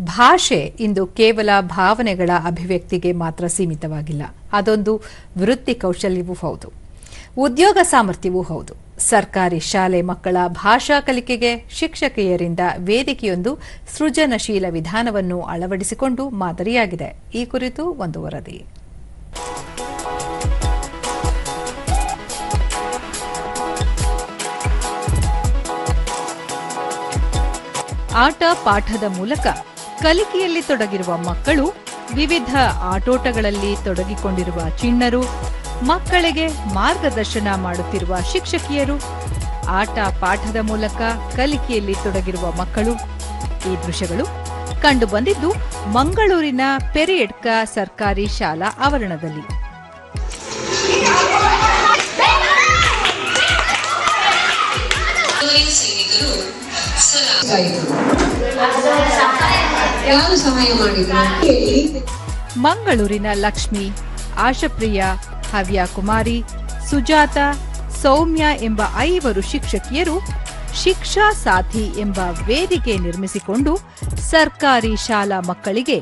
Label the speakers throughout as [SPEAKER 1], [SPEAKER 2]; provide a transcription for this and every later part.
[SPEAKER 1] ಭಾಷೆ ಇಂದು ಕೇವಲ ಭಾವನೆಗಳ ಅಭಿವ್ಯಕ್ತಿಗೆ ಮಾತ್ರ ಸೀಮಿತವಾಗಿಲ್ಲ. ಅದೊಂದು ವೃತ್ತಿ ಕೌಶಲ್ಯವೂ ಹೌದು. ಉದ್ಯೋಗ ಸಾಮರ್ಥ್ಯವೂ ಹೌದು. ಸರ್ಕಾರಿ ಶಾಲೆ ಮಕ್ಕಳ ಭಾಷಾ ಕಲಿಕೆಗೆ ಶಿಕ್ಷಕಿಯರಿಂದ ವೇದಿಕೆಯೊಂದು ಸೃಜನಶೀಲ ವಿಧಾನವನ್ನು ಅಳವಡಿಸಿಕೊಂಡು ಮಾದರಿಯಾಗಿದೆ. ಈ ಕುರಿತು ಒಂದು ವರದಿ. ಆಟ ಪಾಠದ ಮೂಲಕ ಕಲಿಕೆಯಲ್ಲಿ ತೊಡಗಿರುವ ಮಕ್ಕಳು ವಿವಿಧ ಆಟೋಟಗಳಲ್ಲಿ ತೊಡಗಿಕೊಂಡಿರುವ ಚಿಣ್ಣರು, ಮಕ್ಕಳಿಗೆ ಮಾರ್ಗದರ್ಶನ ಮಾಡುತ್ತಿರುವ ಶಿಕ್ಷಕಿಯರು, ಆಟ ಪಾಠದ ಮೂಲಕ ಕಲಿಕೆಯಲ್ಲಿ ತೊಡಗಿರುವ ಮಕ್ಕಳು. ಈ ದೃಶ್ಯಗಳು ಕಂಡುಬಂದಿದ್ದು ಮಂಗಳೂರಿನ ಪೆರಿಯಡ್ಕ ಸರ್ಕಾರಿ ಶಾಲಾ ಆವರಣದಲ್ಲಿ.
[SPEAKER 2] ಸೈನಿಕರು ಯಾರು ಸಹಾಯ ಮಾಡಿದ್ರು?
[SPEAKER 1] ಮಂಗಳೂರಿನ ಲಕ್ಷ್ಮಿ ಆಶಪ್ರಿಯ ಹವ್ಯ ಕುಮಾರಿ ಸುಜಾತ ಸೌಮ್ಯ ಎಂಬ ಐವರು ಶಿಕ್ಷಕಿಯರು ಶಿಕ್ಷಾ ಸಾಥಿ ಎಂಬ ವೇದಿಕೆ ನಿರ್ಮಿಸಿಕೊಂಡು ಸರ್ಕಾರಿ ಶಾಲಾ ಮಕ್ಕಳಿಗೆ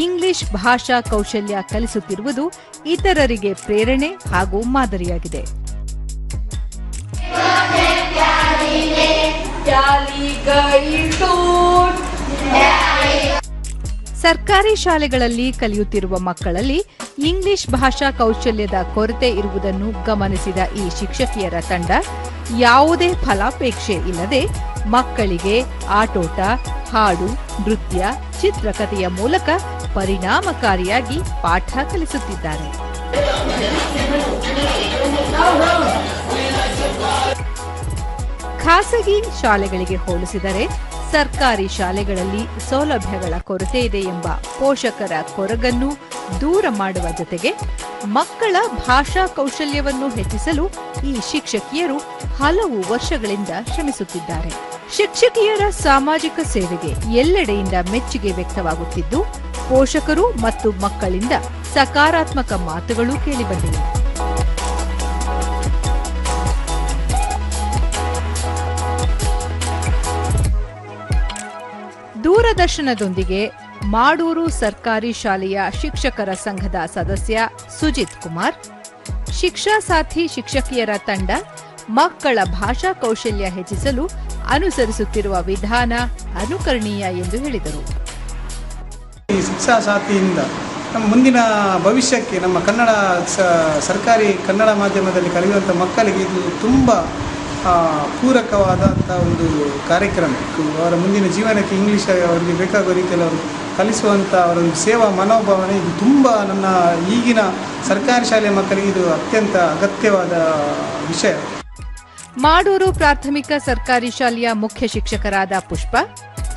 [SPEAKER 1] ಇಂಗ್ಲಿಷ್ ಭಾಷಾ ಕೌಶಲ್ಯ ಕಲಿಸುತ್ತಿರುವುದು ಇತರರಿಗೆ ಪ್ರೇರಣೆ ಹಾಗೂ ಮಾದರಿಯಾಗಿದೆ. ಸರ್ಕಾರಿ ಶಾಲೆಗಳಲ್ಲಿ ಕಲಿಯುತ್ತಿರುವ ಮಕ್ಕಳಲ್ಲಿ ಇಂಗ್ಲಿಷ್ ಭಾಷಾ ಕೌಶಲ್ಯದ ಕೊರತೆ ಇರುವುದನ್ನು ಗಮನಿಸಿದ ಈ ಶಿಕ್ಷಕಿಯರ ತಂಡ, ಯಾವುದೇ ಫಲಾಪೇಕ್ಷೆ ಇಲ್ಲದೆ ಮಕ್ಕಳಿಗೆ ಆಟೋಟ, ಹಾಡು, ನೃತ್ಯ, ಚಿತ್ರಕಥೆಯ ಮೂಲಕ ಪರಿಣಾಮಕಾರಿಯಾಗಿ ಪಾಠ ಕಲಿಸುತ್ತಿದ್ದಾರೆ. ಖಾಸಗಿ ಶಾಲೆಗಳಿಗೆ ಹೋಲಿಸಿದರೆ ಸರ್ಕಾರಿ ಶಾಲೆಗಳಲ್ಲಿ ಸೌಲಭ್ಯಗಳ ಕೊರತೆ ಇದೆ ಎಂಬ ಪೋಷಕರ ಕೊರಗನ್ನು ದೂರ ಮಾಡುವ ಜೊತೆಗೆ ಮಕ್ಕಳ ಭಾಷಾ ಕೌಶಲ್ಯವನ್ನು ಹೆಚ್ಚಿಸಲು ಈ ಶಿಕ್ಷಕಿಯರು ಹಲವು ವರ್ಷಗಳಿಂದ ಶ್ರಮಿಸುತ್ತಿದ್ದಾರೆ. ಶಿಕ್ಷಕಿಯರ ಸಾಮಾಜಿಕ ಸೇವೆಗೆ ಎಲ್ಲೆಡೆಯಿಂದ ಮೆಚ್ಚುಗೆ ವ್ಯಕ್ತವಾಗುತ್ತಿದ್ದು, ಪೋಷಕರು ಮತ್ತು ಮಕ್ಕಳಿಂದ ಸಕಾರಾತ್ಮಕ ಮಾತುಗಳು ಕೇಳಿಬಂದಿವೆ ದೂರದರ್ಶನದೊಂದಿಗೆ ಮಾಡೂರು ಸರ್ಕಾರಿ ಶಾಲೆಯ ಶಿಕ್ಷಕರ ಸಂಘದ ಸದಸ್ಯ ಸುಜಿತ್ ಕುಮಾರ್, ಶಿಕ್ಷಾ ಸಾಥಿ ಶಿಕ್ಷಕಿಯರ ತಂಡ, ಮಕ್ಕಳ ಭಾಷಾ ಕೌಶಲ್ಯ ಹೆಚ್ಚಿಸಲು ಅನುಸರಿಸುತ್ತಿರುವ ವಿಧಾನ ಅನುಕರಣೀಯ ಎಂದು ಹೇಳಿದರು.
[SPEAKER 3] ಈ ಶಿಕ್ಷಾ ಸಾಥಿಯಿಂದ ನಮ್ಮ ಮುಂದಿನ ಭವಿಷ್ಯಕ್ಕೆ ನಮ್ಮ ಕನ್ನಡ ಸರ್ಕಾರಿ ಕನ್ನಡ ಮಾಧ್ಯಮದಲ್ಲಿ ಕಲಿಯುವಂಥ ಮಕ್ಕಳಿಗೆ ಇದು ತುಂಬ ಪೂರಕವಾದಂಥ ಒಂದು ಕಾರ್ಯಕ್ರಮ. ಅವರ ಮುಂದಿನ ಜೀವನಕ್ಕೆ ಇಂಗ್ಲೀಷ್ ಅವರಿಗೆ ಬೇಕಾಗೋ ರೀತಿಯಲ್ಲಿ ಅವರು ಕಲಿಸುವಂಥ ಅವರ ಸೇವಾ ಮನೋಭಾವನೆ ಇದು ತುಂಬ ನನ್ನ ಈಗಿನ ಸರ್ಕಾರಿ ಶಾಲೆಯ ಮಕ್ಕಳಿಗೆ ಇದು ಅತ್ಯಂತ ಅಗತ್ಯವಾದ ವಿಷಯ.
[SPEAKER 1] ಮಾಡೂರು ಪ್ರಾಥಮಿಕ ಸರ್ಕಾರಿ ಶಾಲೆಯ ಮುಖ್ಯ ಶಿಕ್ಷಕರಾದ ಪುಷ್ಪ,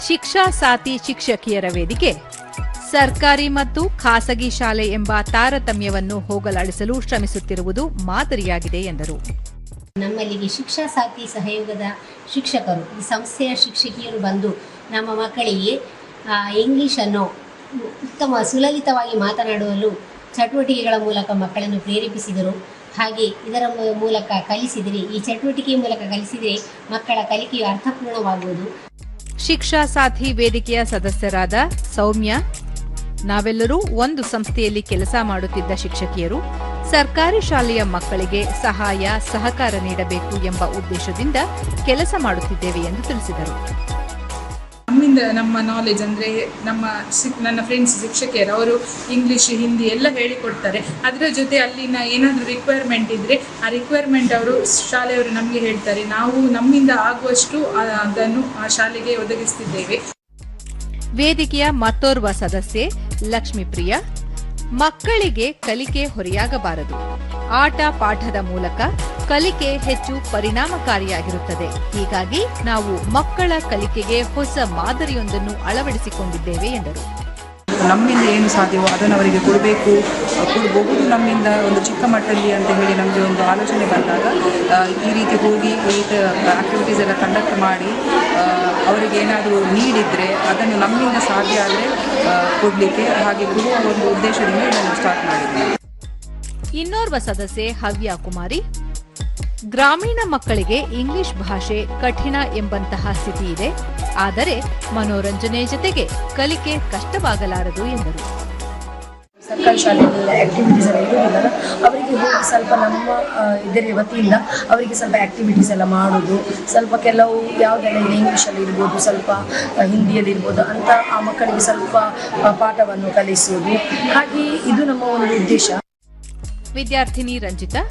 [SPEAKER 1] ಶಿಕ್ಷಾ ಸಾತಿ ಶಿಕ್ಷಕಿಯರ ವೇದಿಕೆ, ಸರ್ಕಾರಿ ಮತ್ತು ಖಾಸಗಿ ಶಾಲೆ ಎಂಬ ತಾರತಮ್ಯವನ್ನು ಹೋಗಲಾಡಿಸಲು ಶ್ರಮಿಸುತ್ತಿರುವುದು ಮಾದರಿಯಾಗಿದೆ ಎಂದರು.
[SPEAKER 4] ನಮ್ಮಲ್ಲಿಗೆ ಶಿಕ್ಷಾ ಸಾಥಿ ಸಹಯೋಗದ ಶಿಕ್ಷಕರು, ಈ ಸಂಸ್ಥೆಯ ಶಿಕ್ಷಕಿಯರು ಬಂದು ನಮ್ಮ ಮಕ್ಕಳಿಗೆ ಇಂಗ್ಲೀಷನ್ನು ಉತ್ತಮ ಸುಲಲಿತವಾಗಿ ಮಾತನಾಡುವಲು ಚಟುವಟಿಕೆಗಳ ಮೂಲಕ ಮಕ್ಕಳನ್ನು ಪ್ರೇರೇಪಿಸಿದರು. ಹಾಗೆ ಇದರ ಮೂಲಕ ಕಲಿಸಿದರೆ, ಈ ಚಟುವಟಿಕೆ ಮೂಲಕ ಕಲಿಸಿದರೆ ಮಕ್ಕಳ ಕಲಿಕೆಯು ಅರ್ಥಪೂರ್ಣವಾಗುವುದು.
[SPEAKER 1] ಶಿಕ್ಷಾ ಸಾಥಿ ವೇದಿಕೆಯ ಸದಸ್ಯರಾದ ಸೌಮ್ಯ, ನಾವೆಲ್ಲರೂ ಒಂದು ಸಂಸ್ಥೆಯಲ್ಲಿ ಕೆಲಸ ಮಾಡುತ್ತಿದ್ದ ಶಿಕ್ಷಕಿಯರು. ಸರ್ಕಾರಿ ಶಾಲೆಯ ಮಕ್ಕಳಿಗೆ ಸಹಾಯ ಸಹಕಾರ ನೀಡಬೇಕು ಎಂಬ ಉದ್ದೇಶದಿಂದ ಕೆಲಸ ಮಾಡುತ್ತಿದ್ದೇವೆ ಎಂದು ತಿಳಿಸಿದರು.
[SPEAKER 5] ನಮ್ಮಿಂದ ನಮ್ಮ ನಾಲೆಜ್ ಅಂದರೆ ನಮ್ಮ ನನ್ನ ಫ್ರೆಂಡ್ಸ್ ಶಿಕ್ಷಕಿಯರು ಅವರು ಇಂಗ್ಲೀಷ್ ಹಿಂದಿ ಎಲ್ಲ ಹೇಳಿಕೊಡ್ತಾರೆ. ಅದರ ಜೊತೆ ಅಲ್ಲಿನ ಏನಾದರೂ ರಿಕ್ವೈರ್ಮೆಂಟ್ ಇದ್ದರೆ ಆ ರಿಕ್ವೈರ್ಮೆಂಟ್ ಅವರು ಶಾಲೆಯವರು ನಮಗೆ ಹೇಳ್ತಾರೆ. ನಾವು ನಮ್ಮಿಂದ ಆಗುವಷ್ಟು ಅದನ್ನು ಆ ಶಾಲೆಗೆ ಒದಗಿಸ್ತಿದ್ದೇವೆ.
[SPEAKER 1] ವೇದಿಕೆಯ ಮತ್ತೋರ್ವ ಸದಸ್ಯೆ ಲಕ್ಷ್ಮೀಪ್ರಿಯ ಮಕ್ಕಳಿಗೆ ಕಲಿಕೆ ಹೊರೆಯಾಗಬಾರದು. ಆಟ ಪಾಠದ ಮೂಲಕ ಕಲಿಕೆ ಹೆಚ್ಚು ಪರಿಣಾಮಕಾರಿಯಾಗಿರುತ್ತದೆ. ಹೀಗಾಗಿ ನಾವು ಮಕ್ಕಳ ಕಲಿಕೆಗೆ ಹೊಸ ಮಾದರಿಯೊಂದನ್ನು ಅಳವಡಿಸಿಕೊಂಡಿದ್ದೇವೆ ಎಂದರು.
[SPEAKER 6] ನಮ್ಮಿಂದ ಏನು ಸಾಧ್ಯವೋ ಅದನ್ನು ಅವರಿಗೆ ಕೊಡಬೇಕು ಕೊಡಬಹುದು ನಮ್ಮಿಂದ ಒಂದು ಚಿಕ್ಕ ಮಟ್ಟದಲ್ಲಿ ಅಂತ ಹೇಳಿ ನಮಗೆ ಒಂದು ಆಲೋಚನೆ ಬಂದಾಗ ಈ ರೀತಿ ಹೋಗಿ ಈ ಆಕ್ಟಿವಿಟೀಸ್ ಎಲ್ಲ ಕಂಡಕ್ಟ್ ಮಾಡಿ ಅವರಿಗೆ ಏನಾದರೂ ನೀಡಿದರೆ ಅದನ್ನು ನಮ್ಮಿಂದ ಸಾಧ್ಯ ಆದರೆ ಕೊಡಲಿಕ್ಕೆ ಹಾಗೆ ಕೊಡುವ ಒಂದು ಉದ್ದೇಶದಿಂದ ಇದನ್ನು ಸ್ಟಾರ್ಟ್ ಮಾಡಿದ್ದೀನಿ
[SPEAKER 1] ಇನ್ನೋರ್ವ ಸದಸ್ಯೆ ಹವ್ಯಾ ಕುಮಾರಿ ಗ್ರಾಮೀಣ ಮಕ್ಕಳಿಗೆ ಇಂಗ್ಲಿಷ್ ಭಾಷೆ ಕಠಿಣ ಎಂಬಂತಹ ಸ್ಥಿತಿ ಇದೆ. ಆದರೆ ಮನೋರಂಜನೆ ಜೊತೆಗೆ ಕಲಿಕೆ ಕಷ್ಟವಾಗಲಾರದು ಎಂದರು.
[SPEAKER 7] ಸರ್ಕಾರಿ ಶಾಲೆಗಳ ಆಕ್ಟಿವಿಟೀಸ್ ಎಲ್ಲ ಇರುವುದಿಲ್ಲ. ಅವರಿಗೆ ಹೋಗಿ ಸ್ವಲ್ಪ ನಮ್ಮ ಇದರ ವತಿಯಿಂದ ಅವರಿಗೆ ಸ್ವಲ್ಪ ಆಕ್ಟಿವಿಟೀಸ್ ಎಲ್ಲ ಮಾಡೋದು ಸ್ವಲ್ಪ ಕೆಲವು ಯಾವುದೆಲ್ಲ ಇದೆ ಇಂಗ್ಲೀಷಲ್ಲಿ ಇರ್ಬೋದು ಸ್ವಲ್ಪ ಹಿಂದಿಯಲ್ಲಿ ಇರ್ಬೋದು ಅಂತ ಆ ಮಕ್ಕಳಿಗೆ ಸ್ವಲ್ಪ ಪಾಠವನ್ನು ಕಲಿಸುವುದು. ಹಾಗೆ ಇದು ನಮ್ಮ ಒಂದು ಉದ್ದೇಶ.
[SPEAKER 1] ವಿದ್ಯಾರ್ಥಿನಿ ರಂಜಿತಾ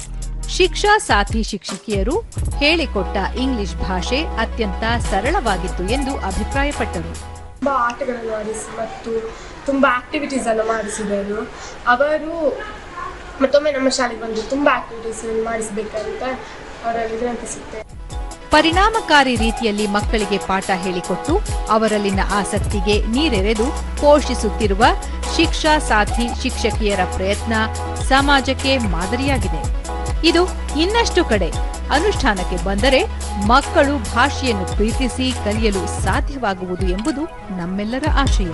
[SPEAKER 1] ಶಿಕ್ಷಾ ಸಾಥಿ ಶಿಕ್ಷಕಿಯರು ಹೇಳಿಕೊಟ್ಟ ಇಂಗ್ಲಿಷ್ ಭಾಷೆ ಅತ್ಯಂತ ಸರಳವಾಗಿತ್ತು ಎಂದು ಅಭಿಪ್ರಾಯಪಟ್ಟರು.
[SPEAKER 8] ತುಂಬ ಆಟಗಳನ್ನು ಆಡಿಸಿ ಮತ್ತು ತುಂಬ ಆಕ್ಟಿವಿಟೀಸ್ ಅನ್ನು ಮಾಡಿಸಿದರು. ಅವರು ಮತ್ತೊಮ್ಮೆ ನಮ್ಮ ಶಾಲೆಗೆ ಬಂದು ತುಂಬ ಆಕ್ಟಿವಿಟೀಸ್ ಮಾಡಿಸಬೇಕಂತ ಅವರಲ್ಲಿ ವಿನಂತಿಸುತ್ತೆ
[SPEAKER 1] ಪರಿಣಾಮಕಾರಿ ರೀತಿಯಲ್ಲಿ ಮಕ್ಕಳಿಗೆ ಪಾಠ ಹೇಳಿಕೊಟ್ಟು ಅವರಲ್ಲಿನ ಆಸಕ್ತಿಗೆ ನೀರೆರೆದು ಪೋಷಿಸುತ್ತಿರುವ ಶಿಕ್ಷಾ ಸಾಥಿ ಶಿಕ್ಷಕಿಯರ ಪ್ರಯತ್ನ ಸಮಾಜಕ್ಕೆ ಮಾದರಿಯಾಗಿದೆ. ಇದು ಇನ್ನಷ್ಟು ಕಡೆ. ಅನುಷ್ಠಾನಕ್ಕೆ ಬಂದರೆ ಮಕ್ಕಳು ಭಾಷೆಯನ್ನು ಪ್ರೀತಿಸಿ ಕಲಿಯಲು ಸಾಧ್ಯವಾಗುವುದು ಎಂಬುದು ನಮ್ಮೆಲ್ಲರ ಆಶಯ.